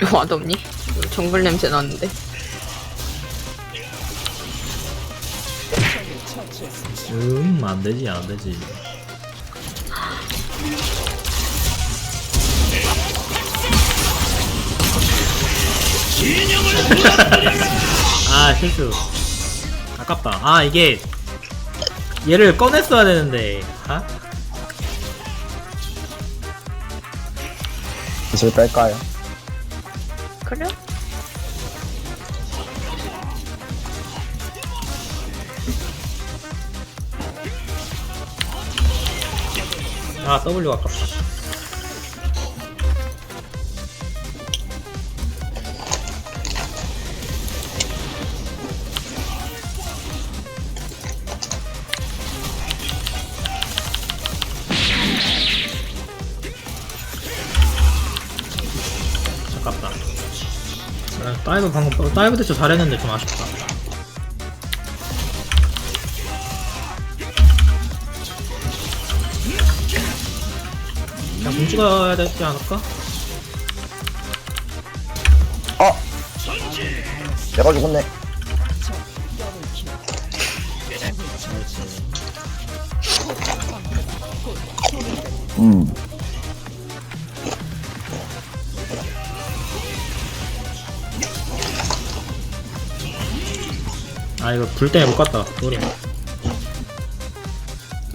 이거 맛없니? 정글 냄새 나는데. 음 안 되지 안 되지 아 실수 아깝다 아 이게 얘를 꺼냈어야 되는데 아? 이슬 뺄까요? 그래? 아 W 아깝다 다이브 방금 다이브 대처 잘했는데 좀 아쉽다 그냥 공 찍어야 되지 않을까? 어! 내가 죽었네. 음. 아 이거 불 때문에 못 갔다 우리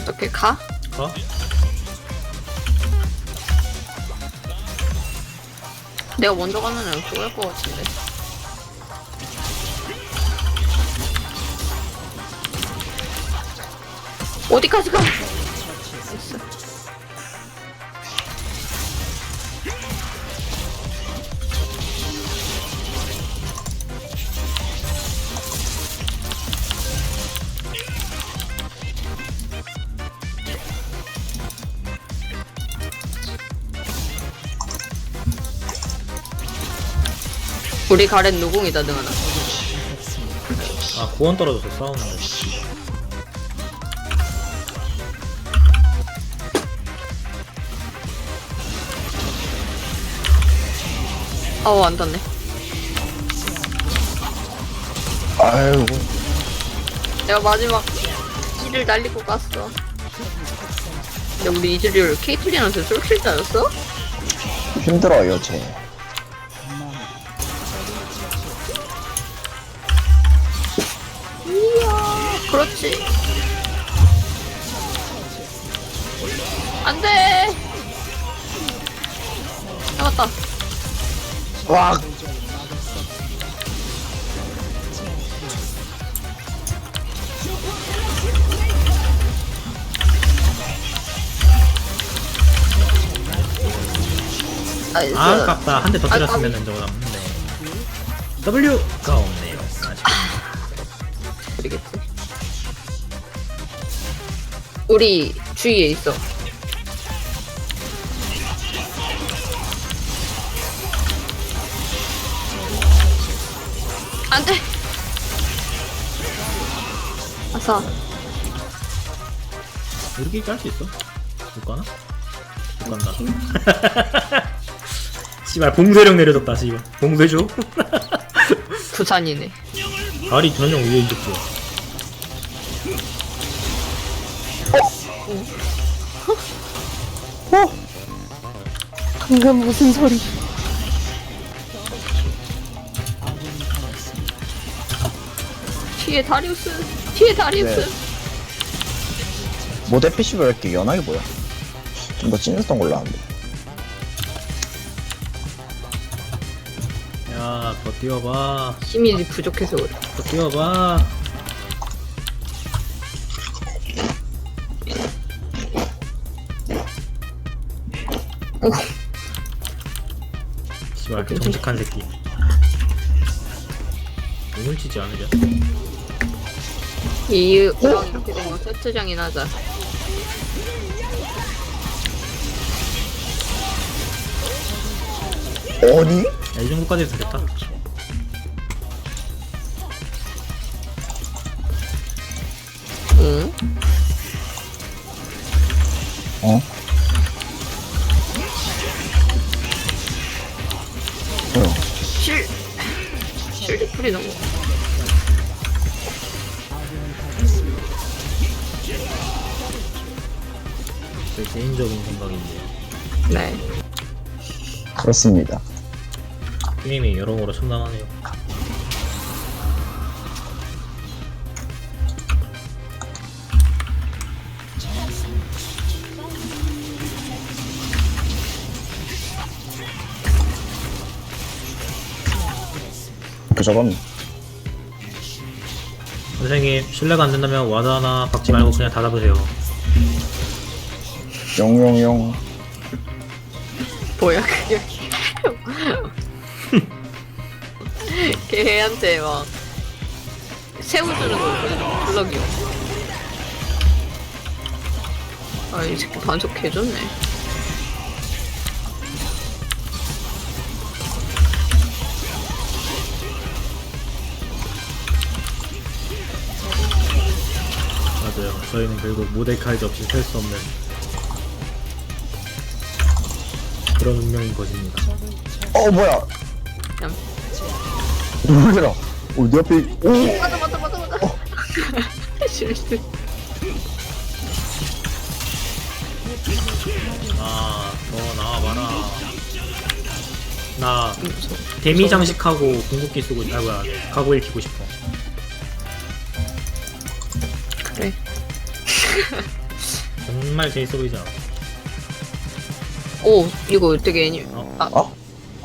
어떻게 가? 어? 내가 먼저 가면은 죽을 것 같은데. 어디까지 가? 우리 가렌 누궁이다 등하나. 아 구원 떨어져서 싸우는데 아우 안 닿네. 아유, 내가 마지막 이를 날리고 갔어. 근데 우리 이즈리얼 케이틀리한테 쏠킬 따였어? 힘들어요, 쟤. 그렇지. 안 돼! 잡았다. 와! 나이스. 아 아깝다 한 대더 아, 때렸으면 저거 남는데 W가 없네요 아쉽다. 모르겠지. 우리 주위에 있어. 안 돼! 아싸. 이렇게 깔수 있어? 못 가나? 못 간다 씨발 봉쇄력 내려졌다 씨발 봉쇄줘 부산이네. 다리 전용 위에 이득죠 방금 무슨 소리? 뒤에 다리우스, 뒤에 다리우스. 네. 모델 PCB 왜 이렇게 연하게 보여? 좀 더 찐했던 걸로 아는데. 야 더 뛰어봐 힘이 부족해서 그래. 더 뛰어봐 오, 씨발 정직한 새끼 눈을 치지 않으려 이랑 이렇게 된 거 세트장이나 하자. 아니? 야, 이 정도까지 해도 되겠다 응? 어? 뿌리는 거. 제 개인적인 생각인데 네. 그렇습니다. 게임이 여러모로 첨단하네요 그 저건 선생님 실례가 안 된다면 와드 하나 박지 말고 그냥 닫아보세요 용용용 뭐야, 그게. 걔한테 막, 새우주는 거거든, 블럭이요. 아, 이 새끼 반속 개좋네. 저희는 결국 모데카이즈 없이 살 수 없는 그런 운명인 것입니다 어 뭐야? 얌. 놀래라. 어, 내 앞에 오 맞아, 맞아, 맞아, 맞아. 실수. 아더 나와봐라 나. 데미 장식하고 궁극기 쓰고 아 뭐야 가고 읽히고 싶어 그래. 정말 재밌어 보이지 않아 오, 이거 되게 애니. 어? 아, 어?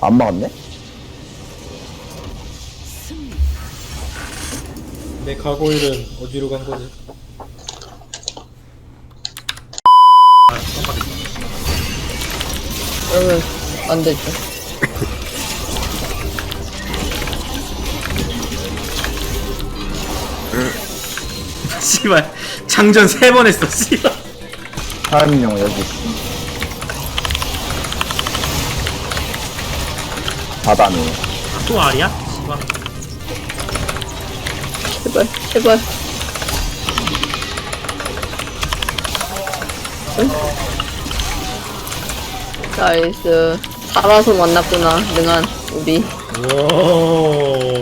안 막았네? 내 가고일은 어디로 간 거지? 아, 깜빡했다. 그러면 안 되죠. 씨발 장전 세 번 했어 씨발 사람용 여기 있어. 바다네. 아, 또 R이야? 씨발 제발, 제발. 응? 나이스. 살아서 만났구나, 능한, 우리. 오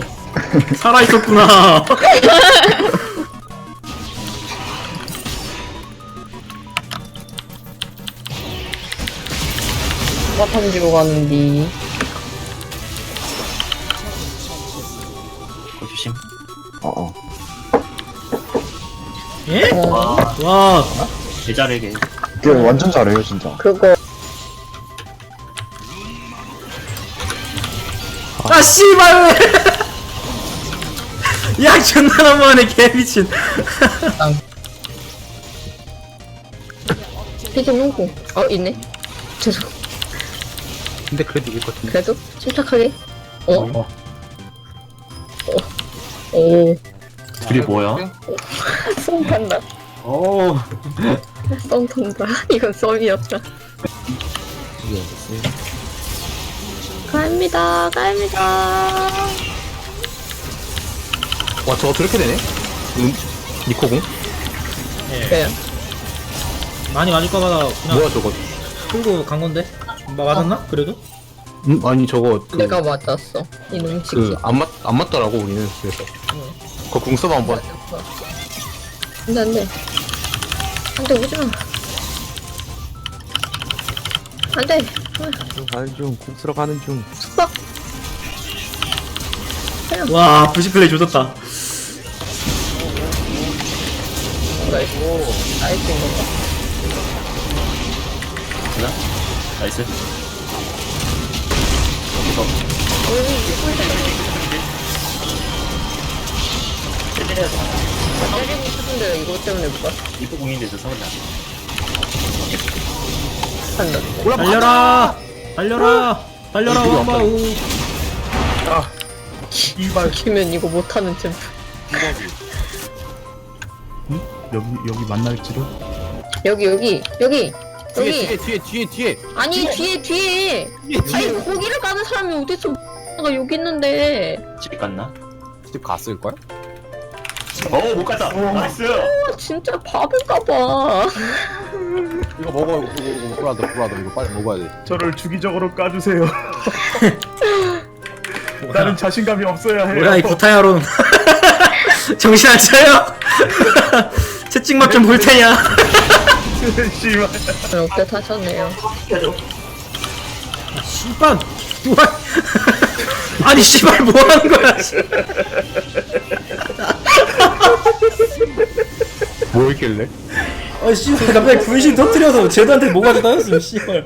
살아있었구나 마탐지로 가는디. 조심. 어어. 예? 어, 와 제자리게. 걔 완전 잘해요 진짜. 그거. 아 씨발 야 존나 너무하네 개미친 피지 놓고. 어, 있네. 죄송. 근데 그래도 이길 것 같은데. 그래도 침착하게. 어? 어. 오. 둘이 뭐야? 썸 탄다. 오. 썸 탄다. 이건 썸이었다. 갑니다, 갑니다. 와 저거 저렇게 되네? 음, 니코공? 예. 그래요. 많이 맞을까봐 그냥 뭐야 저거? 끌고 간 건데 마- 맞았나? 그래도? 음 아니 저거 그, 내가 맞았어. 이놈 새끼. 그안 맞 안 맞더라고 우리는 그래서. 그궁 써봐 한번. 안 돼, 안 돼. 안 돼, 오지 마. 안 돼. 가는 중, 궁 쓰러 가는 중. 수박. 와 부시 플레이 조졌다 나이스. 나이스 나이스. 나 때리고 싶은데 이거 때문에 못 봤어. 니코공인데 저 서울나. 한다. 달려라 달려라 달려라 왕바우 키면 이거 못하는 챔프. 여기 여기 만날지도 여기, 여기, 여기. 뒤에 여기. 뒤에 뒤에 뒤에 뒤에 아니, 뒤에, 뒤에. 뒤에 아니, 거기를 가는 사람이 어디서 가 여기 있는데. 집 갔나? 집 갔을 걸? 어 못 갔다 나이스 아, 진짜 밥인가봐. 이거 먹어 이거 이거 이거 브라더 브라더 이거 빨리 먹어야 돼 저를 주기적으로 까주세요. 나는 자신감이 없어야 해요. 뭐야 이 구타야론 정신 안 차려? 채찍 맛 좀 볼 테냐? 씨발. 역대 타셨네요. 씨발 뭐야 아니 씨발 뭐 하는 거야 씨. 뭐 있길래? 아 씨발 갑자기 분신 터트려서 제도한테 뭐가 따였어 씨발